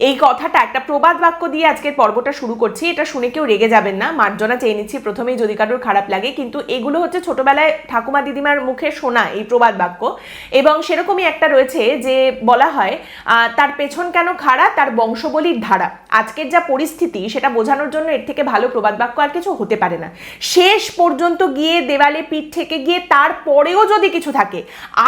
এই কথাটা একটা প্রবাদ বাক্য দিয়ে আজকের পর্বটা শুরু করছি। এটা শুনে কেউ রেগে যাবেন না। মার্জনা চেয়ে নিচ্ছি। প্রথমেই যদি কারোর খারাপ লাগে, কিন্তু এগুলো হচ্ছে ছোটবেলায় ঠাকুমা দিদিমার মুখে শোনা এই প্রবাদ বাক্য। এবং সেরকমই একটা রয়েছে যে বলা হয় তার পেছন কেন খাড়া, তার বংশবলির ধারা। আজকের যা পরিস্থিতি, সেটা বোঝানোর জন্য এর থেকে ভালো প্রবাদ বাক্য আর কিছু হতে পারে না। শেষ পর্যন্ত গিয়ে দেওয়ালে পিঠ থেকে গিয়ে তারপরেও যদি কিছু থাকে,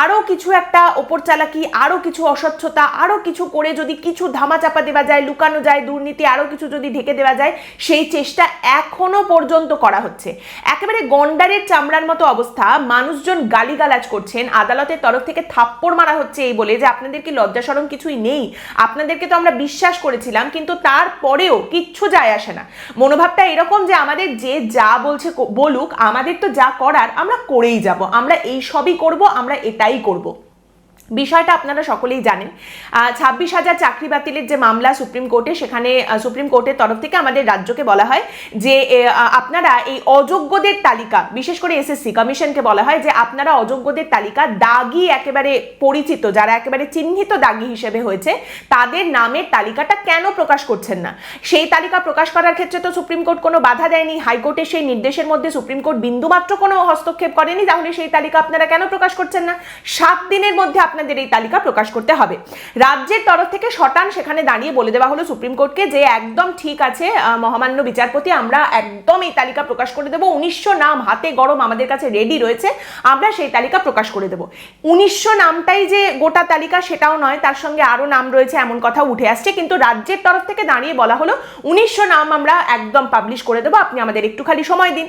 আরও কিছু একটা ওপর চালাকি আরও কিছু অস্বচ্ছতা, আরও কিছু করে যদি কিছু ধামাচাপা দেওয়া যায় লুকানো যায়, দুর্নীতি আরও কিছু যদি ঢেকে দেওয়া যায়, সেই চেষ্টা এখনও পর্যন্ত করা হচ্ছে। একেবারে গন্ডারের চামড়ার মতো অবস্থা। মানুষজন গালিগালাজ করছেন। আদালতের তরফ থেকে থাপ্পড় মারা হচ্ছে এই বলে যে আপনাদের কি লজ্জাসরম কিছুই নেই? আপনাদেরকে তো আমরা বিশ্বাস করেছিলাম, কিন্তু তারপরেও কিচ্ছু যায় আসে না। মনোভাবটা এরকম যে আমাদের যে যা বলছে বলুক, আমাদের তো যা করার আমরা করেই যাব। আমরা এই সবই করব, আমরা এটাই করব। বিষয়টা আপনারা সকলেই জানেন। ছাব্বিশ হাজার চাকরি বাতিলের যে মামলা সুপ্রিম কোর্টে, সেখানে সুপ্রিম কোর্টের তরফ থেকে আমাদের রাজ্যকে বলা হয় যে আপনারা এই অযোগ্যদের তালিকা, বিশেষ করে এসএসসি কমিশনকে বলা হয় যে, আপনারা অযোগ্যদের তালিকা দাগি একেবারে পরিচিত, যারা একেবারে চিহ্নিত দাগি হিসেবে হয়েছে, তাদের নামের তালিকাটা কেন প্রকাশ করছেন না? সেই তালিকা প্রকাশ করার ক্ষেত্রে তো সুপ্রিম কোর্ট কোনো বাধা দেয়নি হাইকোর্টের সেই নির্দেশের মধ্যে সুপ্রিম কোর্ট বিন্দুমাত্র কোনো হস্তক্ষেপ করেনি, তাহলে সেই তালিকা আপনারা কেন প্রকাশ করছেন না? সাত দিনের মধ্যে আপনাদের এই তালিকা প্রকাশ করতে হবে। রাজ্যের তরফ থেকে শটান সেখানে দাঁড়িয়ে বলে দেওয়া হলো সুপ্রিম কোর্টকে যে একদম ঠিক আছে মহামান্য বিচারপতি, আমরা একদম এই তালিকা প্রকাশ করে দেবো। উনিশশো নাম হাতে গরম আমাদের কাছে রেডি রয়েছে, আমরা সেই তালিকা প্রকাশ করে দেবো। উনিশশো নামটাই যে গোটা তালিকা সেটাও নয়, তার সঙ্গে আরও নাম রয়েছে, এমন কথা উঠে আসছে। কিন্তু রাজ্যের তরফ থেকে দাঁড়িয়ে বলা হলো, উনিশশো নাম আমরা একদম পাবলিশ করে দেবো। আপনি আমাদের একটু খালি সময় দিন।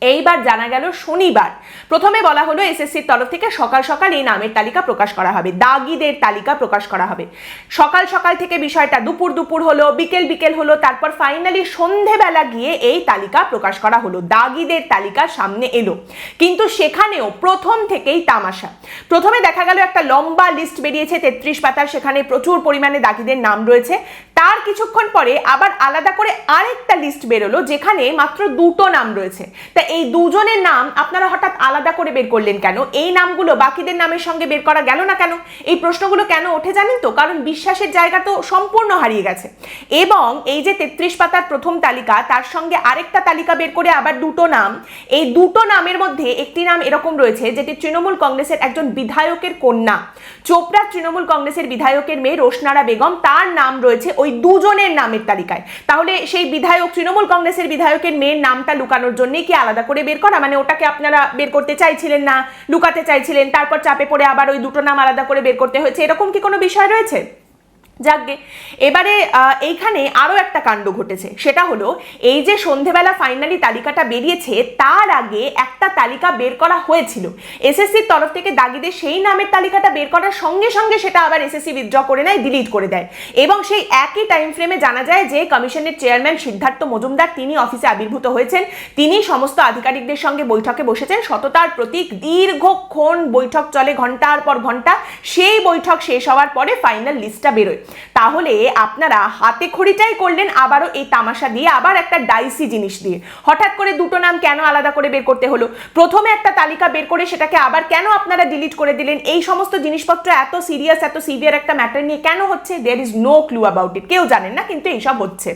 এইবার জানা গেল শনিবার। প্রথমে বলা হলো এসএসসির তরফ থেকে সকাল সকাল এই নামের তালিকা প্রকাশ করা হবে, দাগিদের তালিকা প্রকাশ করা হবে। সকাল সকাল থেকে বিষয়টা দুপুর দুপুর হলো, বিকেল বিকেল হলো, তারপর ফাইনালি সন্ধেবেলা গিয়ে এই তালিকা প্রকাশ করা হলো, দাগিদের তালিকা সামনে এলো। কিন্তু সেখানেও প্রথম থেকেই তামাশা। প্রথমে দেখা গেল একটা লম্বা লিস্ট বেরিয়েছে, তেত্রিশ পাতার, সেখানে প্রচুর পরিমাণে দাগিদের নাম রয়েছে। তার কিছুক্ষণ পরে আবার আলাদা করে আরেকটা লিস্ট বেরোলো, যেখানে মাত্র দুটো নাম রয়েছে। তা এই দুজনের নাম আপনারা হঠাৎ আলাদা করে বের করলেন কেন? এই নামগুলো বাকিদের নামের সঙ্গে বের করা গেল না কেন? এই প্রশ্নগুলো কেন ওঠে জানেন তো? কারণ বিশ্বাসের জায়গা তো সম্পূর্ণ হারিয়ে গেছে। এবং এই যে তেত্রিশ পাতার প্রথম তালিকা, তার সঙ্গে আরেকটা তালিকা বের করে আবার দুটো নাম, এই দুটো নামের মধ্যে একটি নাম এরকম রয়েছে, যেটি তৃণমূল কংগ্রেসের একজন বিধায়কের কন্যা। চোপড়া তৃণমূল কংগ্রেসের বিধায়কের মেয়ে রোশনারা বেগম, তার নাম রয়েছে ওই দুজনের নামের তালিকায়। তাহলে সেই বিধায়ক, তৃণমূল কংগ্রেসের বিধায়কের মেয়ের নামটা লুকানোর জন্যই কি আলাদা করে বের করা? মানে ওটাকে আপনারা বের করতে চাইছিলেন না, লুকাতে চাইছিলেন, তারপর চাপে পড়ে আবার ওই দুটো নাম আলাদা করে বের করতে হয়েছে, এরকম কি কোনো বিষয় রয়েছে? যাকগে। এবারে এইখানে আরও একটা কাণ্ড ঘটেছে। সেটা হলো, এই যে সন্ধেবেলা ফাইনালি তালিকাটা বেরিয়েছে, তার আগে একটা তালিকা বের করা হয়েছিল। এসএসসির তরফ থেকে দাগিদের সেই নামের তালিকাটা বের করার সঙ্গে সঙ্গে সেটা আবার এসএসসি উইথড্র করে নেয় ডিলিট করে দেয়। এবং সেই একই টাইম ফ্রেমে জানা যায় যে কমিশনের চেয়ারম্যান সিদ্ধার্থ মজুমদার, তিনি অফিসে আবির্ভূত হয়েছেন। তিনি সমস্ত আধিকারিকদের সঙ্গে বৈঠকে বসেছেন। সততার প্রতীক দীর্ঘক্ষণ বৈঠক চলে, ঘণ্টার পর ঘণ্টা। সেই বৈঠক শেষ হওয়ার পরে ফাইনাল লিস্টটা বেরোয়। তাহলে আপনারা হাতে খড়িটাই করলেন, আবারও এই তামাশা দিয়ে, আবার একটা ডাইসি জিনিস দিয়ে। হঠাৎ করে দুটো নাম কেন আলাদা করে বের করতে হলো? প্রথমে একটা তালিকা বের করে সেটাকে আবার কেন আপনারা ডিলিট করে দিলেন? এই সমস্ত জিনিসপত্র এত সিরিয়াস এত সিভিয়ার একটা ম্যাটার নিয়ে কেন হচ্ছে? There is no clue about it কেউ জানেন না, কিন্তু এইসব হচ্ছে।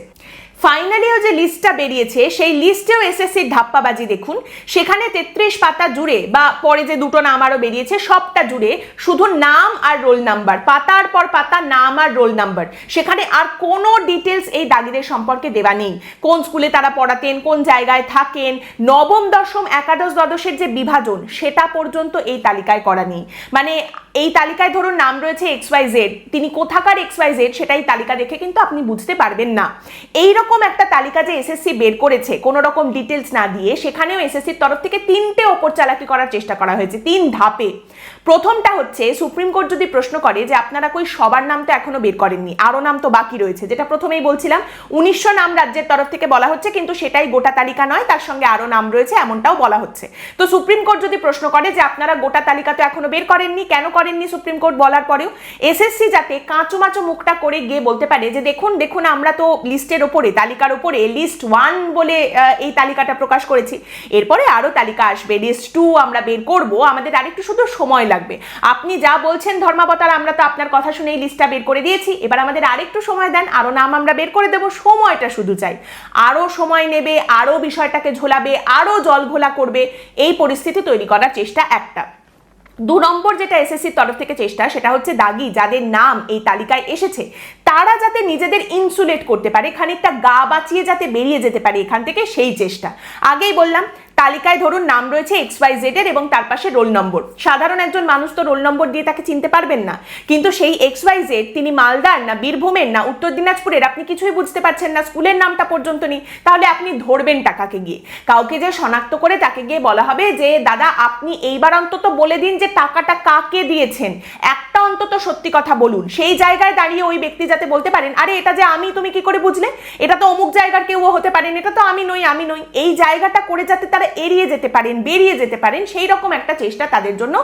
ফাইনালিও যে লিস্টটা বেরিয়েছে, সেই লিস্টেও এসএসসির ধাপ্পাবাজি দেখুন। সেখানে তেত্রিশ পাতা জুড়ে বা পরে যে দুটো নাম আরও বেরিয়েছে, সবটা জুড়ে শুধু নাম আর রোল নাম্বার পাতার পর পাতা, নাম আর রোল নাম্বার সেখানে আর কোনো ডিটেলস এই দাগিদের সম্পর্কে দেওয়া নেই। কোন স্কুলে তারা পড়াতেন, কোন জায়গায় থাকেন, নবম, দশম, একাদশ, দ্বাদশের যে বিভাজন, সেটা পর্যন্ত এই তালিকায় করা নেই। মানে এই তালিকায় ধরুন নাম রয়েছে এক্স ওয়াই জেড তিনি কোথাকার এক্স ওয়াই জেড সেটাই তালিকা দেখে কিন্তু আপনি বুঝতে পারবেন না। এই রকম একটা তালিকা যে এসএসসি বের করেছে কোনো রকম ডিটেলস না দিয়ে, সেখানেও এসএসসির তরফ থেকে তিনটে ওপর চালাকি করার চেষ্টা করা হয়েছে, তিন ধাপে। প্রথমটা হচ্ছে, সুপ্রিম কোর্ট যদি প্রশ্ন করে যে আপনারা কই সবার নাম তো এখনও বের করেননি আরও নাম তো বাকি রয়েছে, যেটা প্রথমেই বলছিলাম, উনিশশো নাম রাজ্যের তরফ থেকে বলা হচ্ছে, কিন্তু সেটাই গোটা তালিকা নয়, তার সঙ্গে আরও নাম রয়েছে, এমনটাও বলা হচ্ছে। তো সুপ্রিম কোর্ট যদি প্রশ্ন করে যে আপনারা গোটা তালিকা তো এখনও বের করেননি, কেন করেননি সুপ্রিম কোর্ট বলার পরেও এসএসসি যাতে কাঁচো মাচো মুখটা করে গিয়ে বলতে পারে যে দেখুন দেখুন আমরা তো লিস্টের ওপরে, তালিকার ওপরে, লিস্ট ওয়ান বলে এই তালিকাটা প্রকাশ করেছি। এরপরে আরও তালিকা আসবে, লিস্ট টু আমরা বের করব, আমাদের আরেকটু শুধু সময় লাগবে। আপনি যা বলছেন ধর্মাবতার, আমরা তো আপনার কথা শুনে এই লিস্টটা বের করে দিয়েছি। এবার আমাদের আরেকটু সময় দেন, আরও নাম আমরা বের করে দেবো, সময়টা শুধু চাই। আরও সময় নেবে, আরও বিষয়টাকে ঝোলাবে, আরও জল ঘোলা করবে, এই পরিস্থিতি তৈরি করার চেষ্টা একটা। দু নম্বর যেটা এসএসসির তরফ থেকে চেষ্টা, সেটা হচ্ছে দাগি, যাদের নাম এই তালিকায় এসেছে, তারা যাতে নিজেদের ইনসুলেট করতে পারে, খানিকটা গা বাঁচিয়ে যাতে বেরিয়ে যেতে পারে এখান থেকে সেই চেষ্টা। আগেই বললাম তালিকায় ধরুন নাম রয়েছে এক্স ওয়াই জেড এর এবং তার পাশে রোল নম্বর। সাধারণ একজন মানুষ তো রোল নম্বর দিয়ে তাকে চিনতে পারবেন না। কিন্তু সেই এক্স ওয়াই জেড তিনি মালদার না বীরভূমের না উত্তর দিনাজপুরের, আপনি কিছুই বুঝতে পারছেন না স্কুলের নামটা পর্যন্ত নেই। তাহলে আপনি ধরবেন টাকাকে গিয়ে। কাউকে যে শনাক্ত করে তাকে গিয়ে বলা হবে যে, দাদা, আপনি এইবার অন্তত বলে দিন যে টাকাটা কাকে দিয়েছেন। একটা অন্তত সত্যি কথা বলুন। সেই জায়গায় দাঁড়িয়ে ওই ব্যক্তি যাতে বলতে পারেন, আরে, এটা যে আমি, তুমি কি করে বুঝলে? এটা তো অমুক জায়গার কেউ হতে পারেন। এটা তো আমি নই আমি নই। এই জায়গাটা করে যাতে তারা এড়িয়ে যেতে পারেন, বেরিয়ে যেতে পারেন, সেই রকম একটা চেষ্টা তাদের জন্য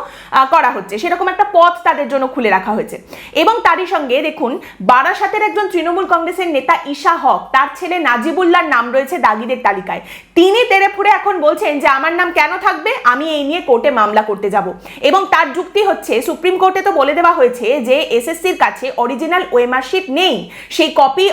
করা হচ্ছে। সেরকম একটা পথ তাদের জন্য খুলে রাখা হয়েছে। এবং তারই সঙ্গে দেখুন, বারাসাতের একজন তৃণমূল কংগ্রেসের নেতা ঈশা হক, তার ছেলে নাজিবুল্লার নাম রয়েছে দাগিদের তালিকায়। তিনি তেরে ফুরে এখন বলছেন যে, আমার নাম কেন থাকবে? আমি এই নিয়ে কোর্টে মামলা করতে যাব। এবং তার যুক্তি হচ্ছে, সুপ্রিম কোর্টে তো বলে দেওয়া হয়েছে যে, এসএসসির কাছে অরিজিনাল ওয়েমার শিট নেই, সেই কপি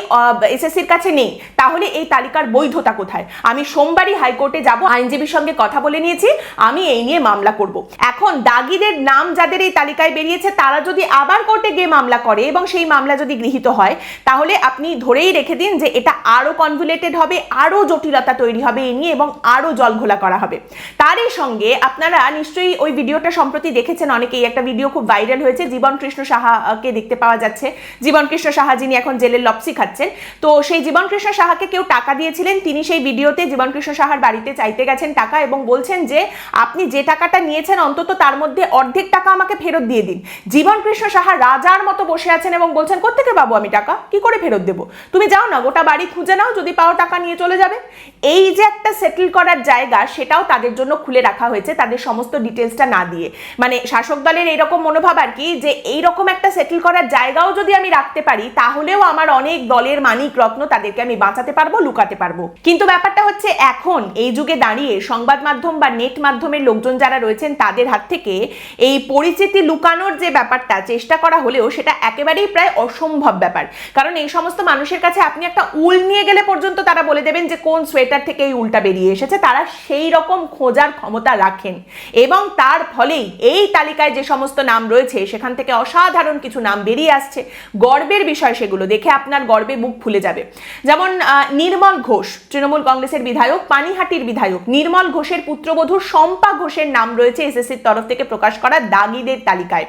এসএসসির কাছে নেই। তাহলে এই তালিকার বৈধতা কোথায়? আমি সোমবারই হাইকোর্টে যাব আইনজীবীর সঙ্গে কথা বলে নিয়েছি, আমি এই নিয়ে মামলা করব। এখন দাগিদের নাম যাদের এই তালিকায় বেরিয়েছে, তারা যদি আবার কোর্টে গিয়ে মামলা করে এবং সেই মামলা যদি গৃহীত হয়, তাহলে আপনি ধরেই রেখে দিন যে এটা আরও কনভুলেটেড হবে আরও জটিলতা তৈরি হবে এই নিয়ে এবং আরও জল ঘোলা করা হবে। তারই সঙ্গে আপনারা নিশ্চয়ই ওই ভিডিওটা সম্প্রতি দেখেছেন, অনেকেই একটা ভিডিও খুব ভাইরাল হয়েছে, জীবন কৃষ্ণ সাহাকে দেখতে পাওয়া যাচ্ছে। জীবন কৃষ্ণ সাহা যিনি এখন জেলের লপসি খাচ্ছেন, তো সেই জীবন কৃষ্ণ সাহাকে কেউ টাকা দিয়েছিলেন, তিনি সেই ভিডিওতে জীবন কৃষ্ণ সাহার বাড়িতে চাইতে গেছেন টাকা এবং বলছেন যে আপনি যে টাকাটা নিয়েছেন অন্তত তার মধ্যে অর্ধেক টাকা আমাকে ফেরত দিয়ে দিন। জীবন কৃষ্ণ সাহা রাজার মতো বসে আছেন এবং বলছেন কোথেকে পাবো আমি টাকা? কি করে ফেরত দেবো? তুমি যাও না, গোটা বাড়ি খুঁজে নাও, যদি পাও টাকা নিয়ে চলে যাবে। এই যে একটা সেটেল করার জায়গা, সেটাও তাদের জন্য খুলে রাখা হয়েছে তাদের সমস্ত ডিটেলসটা না দিয়ে। মানে শাসক দলের এইরকম মনোভাব আর কি যে এইরকম একটা সেটেল করার জায়গাও যদি আমি রাখতে পারি, তাহলেও আমার অনেক দলের মানিক রত্ন তাদেরকে আমি বাঁচাতে পারব, লুকাতে পারব। কিন্তু ব্যাপারটা হচ্ছে, এখন এই যুগে দাঁড়িয়ে সংবাদ মাধ্যম বা নেট মাধ্যমের লোকজন যারা রয়েছেন, তাদের হাত থেকে এই পরিচিতি লুকানোর যে ব্যাপারটা, চেষ্টা করা হলেও সেটা একেবারেই প্রায় অসম্ভব ব্যাপার। কারণ এই সমস্ত মানুষের কাছে আপনি একটা উল নিয়ে গেলে পর্যন্ত তারা বলে দেবেন যে, কোন সোয়েটার থেকে এই উলটা বেরিয়ে এসেছে? তারা সেই রকম খোঁজার ক্ষমতা রাখেন। এবং তার ফলেই এই তালিকায় যে সমস্ত নাম রয়েছে, সেখান থেকে অসাধারণ কিছু নাম বেরিয়ে আসছে। গর্বের বিষয় সেগুলো, দেখে আপনার গর্বে বুক ফুলে যাবে। যেমন নির্মল ঘোষ, তৃণমূল কংগ্রেসের বিধায়ক, পানিহাটির বিধায়ক নির্মল ঘোষের পুত্রবধূ শম্পা ঘোষের নাম রয়েছে এসএসসির তরফ থেকে প্রকাশ করা দাগিদের তালিকায়।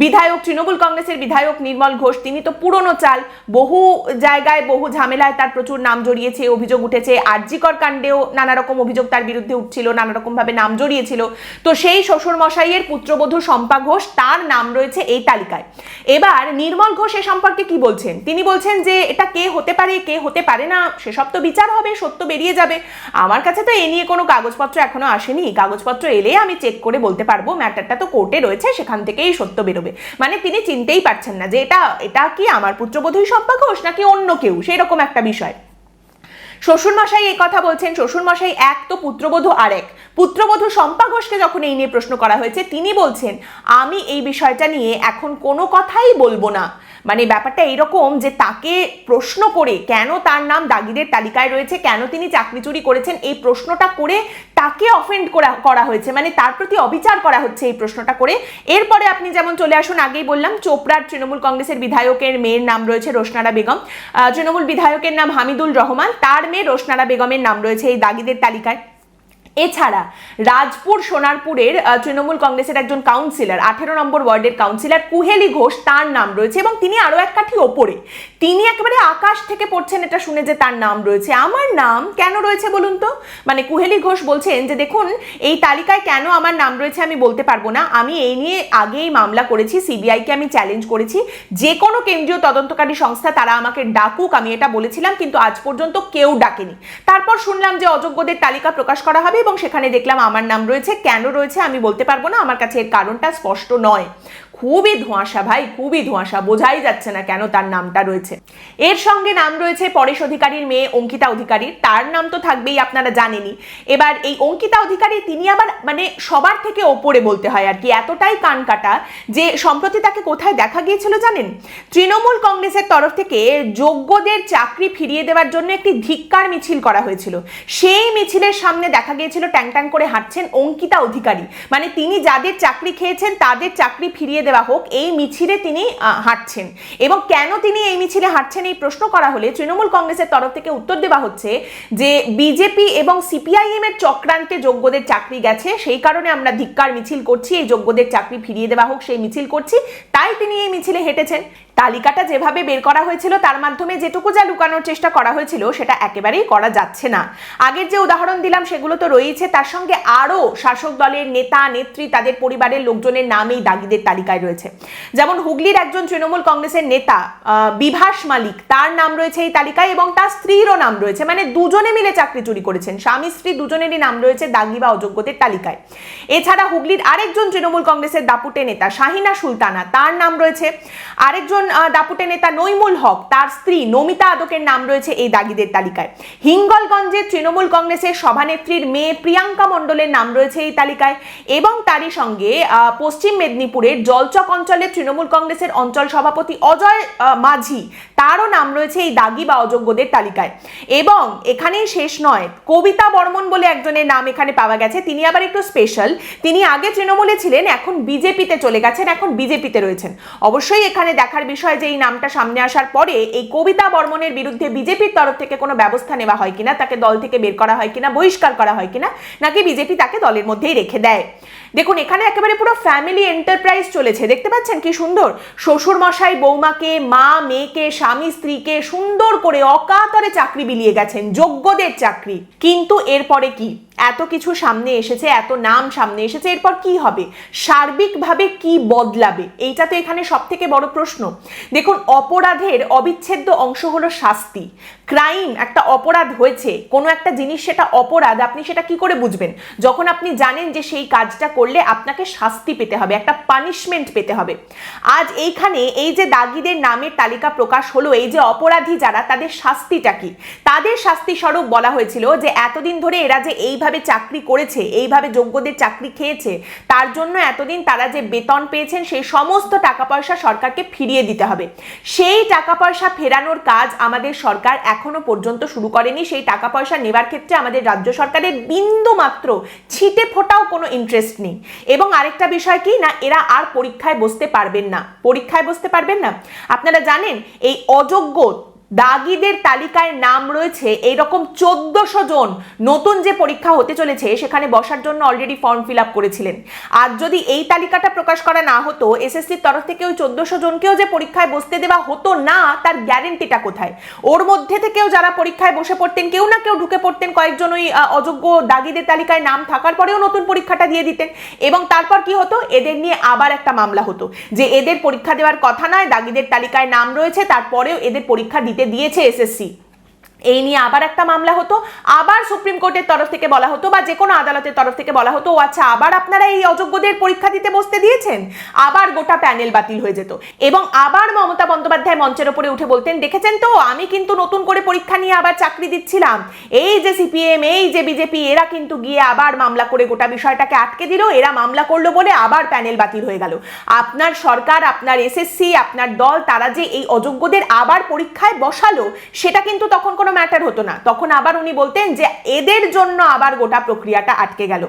বিধায়ক, তৃণমূল কংগ্রেসের বিধায়ক নির্মল ঘোষ, তিনি তো পুরনো চাল। বহু জায়গায়, বহু ঝামেলায় তার প্রচুর নাম জড়িয়েছে, অভিযোগ উঠেছে। আরজিকর কাণ্ডেও নানা রকম অভিযোগ তার বিরুদ্ধে উঠছিল নানা রকম ভাবে নাম জড়িয়েছিল। তো সেই শ্বশুর মশাইয়ের পুত্রবধূ শম্পা ঘোষ, তার নাম রয়েছে এই তালিকায়। এবার নির্মল ঘোষ এ সম্পর্কে কি বলছেন? তিনি বলছেন যে, এটা কে হতে পারে, কে হতে পারে না, সেসব তো বিচার হবে, সত্য বেরিয়ে যাবে। আমার কাছে তো এ নিয়ে কোনো কাগজপত্র এখনও আসেনি। কাগজপত্র এলে আমি চেক করে বলতে পারব। ম্যাটারটা তো কোর্টে রয়েছে, সেখান থেকেই সত্য বেরোবে। মানে তিনি চিনতেই পারছেন না যে এটা এটা কি আমার পুত্রবধূই শম্পা ঘোষ নাকি অন্য কেউ? সেই রকম একটা বিষয়। শ্বশুরমশাই এই কথা বলছেন। শ্বশুরমশাই এক তো পুত্রবধূ আরেক। পুত্রবধূ শম্পা ঘোষকে যখন এই নিয়ে প্রশ্ন করা হয়েছে, তিনি বলছেন, আমি এই বিষয়টা নিয়ে এখন কোনো কথাই বলব না। মানে ব্যাপারটা এইরকম যে তাকে প্রশ্ন করে কেন তার নাম দাগিদের তালিকায় রয়েছে, কেন তিনি চাকরি চুরি করেছেন, এই প্রশ্নটা করে তাকে অফেন্ড করা করা হয়েছে। মানে তার প্রতি অবিচার করা হচ্ছে এই প্রশ্নটা করে। এরপরে আপনি যেমন চলে আসুন, আগেই বললাম, চোপড়ার তৃণমূল কংগ্রেসের বিধায়কের মেয়ের নাম রয়েছে রোশনারা বেগম। তৃণমূল বিধায়কের নাম হামিদুল রহমান, তার মেয়ে রোশনারা বেগমের নাম রয়েছে এই দাগিদের তালিকায়। এছাড়া রাজপুর সোনারপুরের তৃণমূল কংগ্রেসের একজন কাউন্সিলর আঠেরো নম্বর ওয়ার্ডের কাউন্সিলর কুহেলি ঘোষ তার নাম রয়েছে এবং তিনি আরও এক কাঠি ওপরে। তিনি একেবারে আকাশ থেকে পড়ছেন এটা শুনে যে তার নাম রয়েছে। আমার নাম কেন রয়েছে বলুন তো? মানে কুহেলি ঘোষ বলছেন যে, দেখুন, এই তালিকায় কেন আমার নাম রয়েছে আমি বলতে পারব না। আমি এই নিয়ে আগেই মামলা করেছি, সিবিআইকে আমি চ্যালেঞ্জ করেছি। যে কোনো কেন্দ্রীয় তদন্তকারী সংস্থা তারা আমাকে ডাকুক, আমি এটা বলেছিলাম, কিন্তু আজ পর্যন্ত কেউ ডাকেনি। তারপর শুনলাম যে অযোগ্যদের তালিকা প্রকাশ করা হবে এবং সেখানে দেখলাম আমার নাম রয়েছে। কেন রয়েছে আমি বলতে পারব না। আমার কাছে এর কারণটা স্পষ্ট নয়। খুবই ধোঁয়াশা ভাই, খুবই ধোঁয়াশা, বোঝাই যাচ্ছে না কেন তার নামটা রয়েছে। এর সঙ্গে নাম রয়েছে পরেশ অধিকারীর মেয়ে অঙ্কিতা অধিকারীর, তার নাম তো থাকবেই আপনারা জানেনই। এবার এই অঙ্কিতা অধিকারী তিনি আবার মানে সবার থেকে ওপরে বলতে হয় আর কি, এতটাই কান কাটা যে সম্প্রতি তাকে কোথায় দেখা গিয়েছিল জানেন? তৃণমূল কংগ্রেসের তরফ থেকে যোগ্যদের চাকরি ফিরিয়ে দেওয়ার জন্য একটি ধিক্কার মিছিল করা হয়েছিল। সেই মিছিলের সামনে দেখা গিয়েছিল ট্যাং ট্যাং করে হাঁটছেন অঙ্কিতা অধিকারী। মানে তিনি যাদের চাকরি খেয়েছেন, তাদের চাকরি ফিরিয়ে দেওয়া হোক, এই মিছিলে তিনি হাঁটছেন। এবং কেন তিনি এই মিছিলে হাঁটছেন এই প্রশ্ন করা হলে, তৃণমূল কংগ্রেসের তরফ থেকে উত্তর দেওয়া হচ্ছে যে, বিজেপি এবং সিপিআইএম এর চক্রান্তে যোগ্যদের চাকরি গেছে, সেই কারণে আমরা ধিক্কার মিছিল করছি, এই যোগ্যদের চাকরি ফিরিয়ে দেওয়া হোক, সেই মিছিল করছি, তাই তিনি এই মিছিলে হেঁটেছেন। তালিকাটা যেভাবে বের করা হয়েছিল, তার মাধ্যমে যেটুকু যা লুকানোর চেষ্টা করা হয়েছিল, সেটা একেবারেই করা যাচ্ছে না। আগের যে উদাহরণ দিলাম, সেগুলো তো রয়েছে তার সঙ্গে আরও শাসক দলের নেতা, নেত্রী, তাদের পরিবারের লোকজনের নামেই দাগিদের তালিকায় রয়েছে। যেমন হুগলির একজন তৃণমূল কংগ্রেসের নেতা বিভাস মালিক, তার নাম রয়েছে এই তালিকায় এবং তার স্ত্রীরও নাম রয়েছে। মানে দুজনে মিলে চাকরি চুরি করেছেন। স্বামী, স্ত্রী দুজনেরই নাম রয়েছে দাগি বা অযোগ্যদের তালিকায়। এছাড়া হুগলির আরেকজন তৃণমূল কংগ্রেসের দাপুটে নেতা, শাহিনা সুলতানা, তার নাম রয়েছে। আরেকজন দাপুটে নেতা নইমুল হক, তার স্ত্রী নমিতা আদকের নাম রয়েছে এই দাগিদের তালিকায়। হিঙ্গলগঞ্জের তৃণমূল কংগ্রেসের সভানেত্রীর মেয়ে প্রিয়াঙ্কা মণ্ডলের নাম রয়েছে এই তালিকায় এবং তারই সঙ্গে পশ্চিম মেদিনীপুরের জলচক অঞ্চলের তৃণমূল কংগ্রেসের অঞ্চল সভাপতি অজয় মাঝি, তারও নাম রয়েছে এই দাগি বা অযোগ্যদের তালিকায়। এবং এখানেই শেষ নয়, কবিতা বর্মন বলে একজনের নাম এখানে পাওয়া গেছে, তিনি আবার একটু স্পেশাল তিনি আগে তৃণমূলে ছিলেন, এখন বিজেপিতে চলে গেছেন, এখন বিজেপিতে রয়েছেন। অবশ্যই এখানে দেখার বিষয় যে এই নামটা সামনে আসার পরে এই কবিতা বর্মনের বিরুদ্ধে বিজেপির তরফ থেকে কোনো ব্যবস্থা নেওয়া হয় কিনা, তাকে দল থেকে বের করা হয় কিনা, বহিষ্কার করা হয় কিনা, নাকি বিজেপি তাকে দলের মধ্যেই রেখে দেয়? দেখুন, এখানে একেবারে পুরো ফ্যামিলি এন্টারপ্রাইজ চলেছে। দেখতে পাচ্ছেন কি সুন্দর? শ্বশুর মশাই বৌমাকে, মা, মেয়েকে, স্বামী, স্ত্রীকে সুন্দর করে অকাতরে চাকরি বিলিয়ে গেছেন, যোগ্যদের চাকরি। কিন্তু এরপরে কি? এত কিছু সামনে এসেছে, এত নাম সামনে এসেছে, এরপর কি হবে? সার্বিকভাবে কি বদলাবে? এইটা তো এখানে সব থেকে বড় প্রশ্ন। দেখুন, অপরাধের অবিচ্ছেদ্য অংশ হলো শাস্তি। ক্রাইম একটা অপরাধ হয়েছে, কোনো একটা জিনিস সেটা অপরাধ, আপনি সেটা কি করে বুঝবেন? যখন আপনি জানেন যে সেই কাজটা করলে আপনাকে শাস্তি পেতে হবে, একটা পানিশমেন্ট পেতে হবে। আজ এইখানে এই যে দাগিদের নামের তালিকা প্রকাশ হলো, এই যে অপরাধী যারা, তাদের শাস্তিটা কি? তাদের শাস্তি স্বরূপ বলা হয়েছিল যে, এতদিন ধরে এরা যে এইভাবে চাকরি করেছে, এইভাবে যোগ্যদের চাকরি খেয়েছে, তার জন্য এতদিন তারা যে বেতন পেয়েছেন, সেই সমস্ত টাকা পয়সা সরকারকে ফিরিয়ে দিতে হবে। সেই টাকা পয়সা ফেরানোর কাজ আমাদের সরকার এখনও পর্যন্ত শুরু করেনি। সেই টাকা পয়সা নেবার ক্ষেত্রে আমাদের রাজ্য সরকারের বিন্দু মাত্র ছিটে ফোটাও কোনো ইন্টারেস্ট নেই। এবং আরেকটা বিষয় কি, না, এরা আর পরীক্ষায় বসতে পারবেন না। পরীক্ষায় বসতে পারবেন না? আপনারা জানেন, এই অযোগ্য দাগিদের তালিকায় নাম রয়েছে এইরকম চোদ্দশো জন। নতুন যে পরীক্ষা হতে চলেছে, সেখানে বসার জন্য অলরেডি ফর্ম ফিল আপ করেছিলেন। আর যদি এই তালিকাটা প্রকাশ করা না হতো, এসএসসির তরফ থেকে ওই চোদ্দশো জনকেও যে পরীক্ষায় বসতে দেওয়া হতো না, তার গ্যারেন্টিটা কোথায়? ওর মধ্যে থেকেও যারা পরীক্ষায় বসে পড়তেন, কেউ না কেউ ঢুকে পড়তেন, কয়েকজন ওই অযোগ্য দাগিদের তালিকায় নাম থাকার পরেও নতুন পরীক্ষাটা দিয়ে দিতেন। এবং তারপর কি হতো? এদের নিয়ে আবার একটা মামলা হতো। যে এদের পরীক্ষা দেওয়ার কথা নয়, দাগিদের তালিকায় নাম রয়েছে, তারপরেও এদের পরীক্ষা দিতে দিয়েছে এসএসসি এই নিয়ে আবার একটা মামলা হতো, আবার সুপ্রিম কোর্টের তরফ থেকে বলা হতো বা যে কোনো আদালতের তরফ থেকে বলা হতো, ও আচ্ছা আবার আপনারা এই অযোগ্যদের পরীক্ষা দিতে বসতে দিয়েছেন? আবার গোটা প্যানেল বাতিল হয়ে যেত। এবং আবার মমতা বন্দ্যোপাধ্যায় মঞ্চের ওপরে উঠে বলতেন, দেখেছেন তো, আমি কিন্তু নতুন করে পরীক্ষা নিয়ে আবার চাকরি দিচ্ছিলাম। এই যে সিপিএম, এই যে বিজেপি, এরা কিন্তু গিয়ে আবার মামলা করে গোটা বিষয়টাকে আটকে দিল, এরা মামলা করল বলে আবার প্যানেল বাতিল হয়ে গেল। আপনার সরকার, আপনার এসএসসি, আপনার দল, তারা যে এই অযোগ্যদের আবার পরীক্ষায় বসালো, সেটা কিন্তু তখন কোনো ম্যাটার হতো না। তখন আবার উনি বলতেন যে, এদের জন্য আবার গোটা প্রক্রিয়াটা আটকে গেল।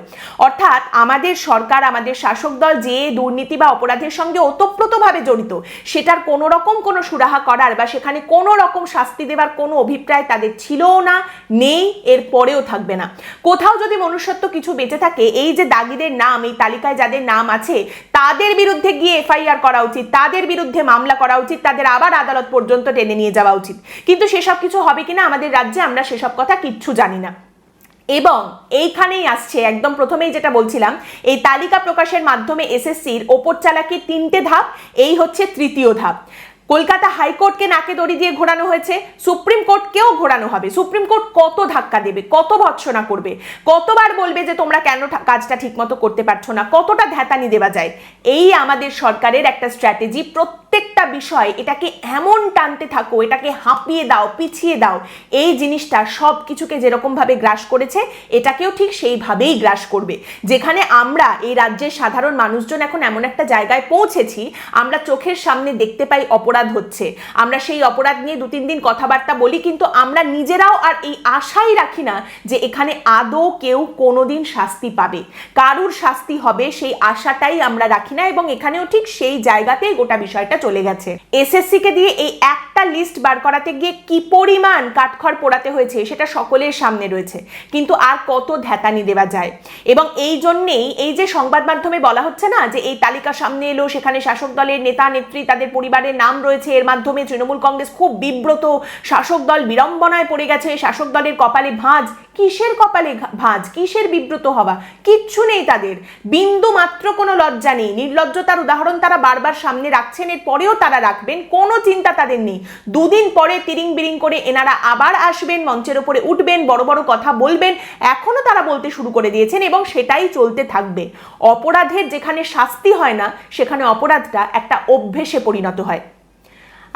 অর্থাৎ আমাদের সরকার, আমাদের শাসক দল যে দুর্নীতি বা অপরাধের সঙ্গে ওতপ্রোতভাবে জড়িত, সেটার কোনো রকম কোনো সুরাহা করার বা সেখানে কোনো রকম শাস্তি দেবার কোনো অভিপ্রায় তাদের ছিলও না, নেই, এর পরেও থাকবে না। কোথাও যদি মনুষ্যত্ব কিছু বেঁচে থাকে, এই যে দাগিদের নাম, এই তালিকায় যাদের নাম আছে, তাদের বিরুদ্ধে গিয়ে এফআইআর করা উচিত, তাদের বিরুদ্ধে মামলা করা উচিত, তাদের আবার আদালত পর্যন্ত টেনে নিয়ে যাওয়া উচিত। কিন্তু সেসব কিছু হবে কিনা আমাদের রাজ্যে আমরা সেসব কথা কিচ্ছু জানি না। এবং এইখানেই আসছে, একদম প্রথমেই যেটা বলছিলাম, এই তালিকা প্রকাশের মাধ্যমে এসএসসির ওপর চালাকির তিনটে ধাপ, এই হচ্ছে তৃতীয় ধাপ। কলকাতা হাইকোর্টকে নাকে দড়ি দিয়ে ঘোরানো হয়েছে, সুপ্রিম কোর্টকেও ঘোরানো হবে। সুপ্রিম কোর্ট কত ধাক্কা দেবে, কত ভৎসনা করবে, কতবার বলবে যে তোমরা কেন কাজটা ঠিকমতো করতে পারছ না, কতটা ধ্যাতানি দেওয়া যায়? এই আমাদের সরকারের একটা স্ট্র্যাটেজি প্রত্যেকটা বিষয় এটাকে এমন টানতে থাকো, এটাকে হাঁপিয়ে দাও, পিছিয়ে দাও। এই জিনিসটা সব কিছুকে যেরকমভাবে গ্রাস করেছে, এটাকেও ঠিক সেইভাবেই গ্রাস করবে। যেখানে আমরা এই রাজ্যের সাধারণ মানুষজন এখন এমন একটা জায়গায় পৌঁছেছি, আমরা চোখের সামনে দেখতে পাই অপরাধ হচ্ছে। আমরা সেই অপরাধ নিয়ে দু তিন দিন কথাবার্তা বলি, কিন্তু আমরা নিজেরাও আর এই আশাই রাখি না যে এখানে আদৌ কেউ কোনোদিন শাস্তি পাবে। কারুর শাস্তি হবে সেই আশাটাই আমরা রাখি না, এবং এখানেও ঠিক সেই জায়গাতেই গোটা বিষয়টা চলে গেছে। এসএসসি কে দিয়ে এই একটা লিস্ট বার করাতে গিয়ে কি পরিমাণ কাঠখড় পোড়াতে হয়েছে সেটা সকলের সামনে রয়েছে। কিন্তু আর কত ধ্যাতানি দেওয়া যায়। এবং এই জন্যেই এই যে সংবাদ মাধ্যমে বলা হচ্ছে না যে এই তালিকা সামনে এলো, সেখানে শাসক দলের নেতা, নেত্রী, তাদের পরিবারের নাম রয়েছে, এর মাধ্যমে তৃণমূল কংগ্রেস খুব বিব্রত শাসক দল বিড়ম্বনায় পড়ে গেছে, শাসক দলের কপালে ভাঁজ কিসের কপালে ভাঁজ? কিসের বিব্রত হওয়া? কিচ্ছু নেই তাদের। বিন্দু মাত্র কোনো লজ্জা নেই। নির্লজ্জতার উদাহরণ তারা বারবার সামনে রাখছেন, এর পরেও তারা রাখবেন। কোনো চিন্তা তাদের নেই। দুদিন পরে তিরিং বিরিং করে এনারা আবার আসবেন, মঞ্চের ওপরে উঠবেন, বড় বড় কথা বলবেন। এখনও তারা বলতে শুরু করে দিয়েছেন এবং সেটাই চলতে থাকবে। অপরাধের যেখানে শাস্তি হয় না, সেখানে অপরাধটা একটা অভ্যেসে পরিণত হয়।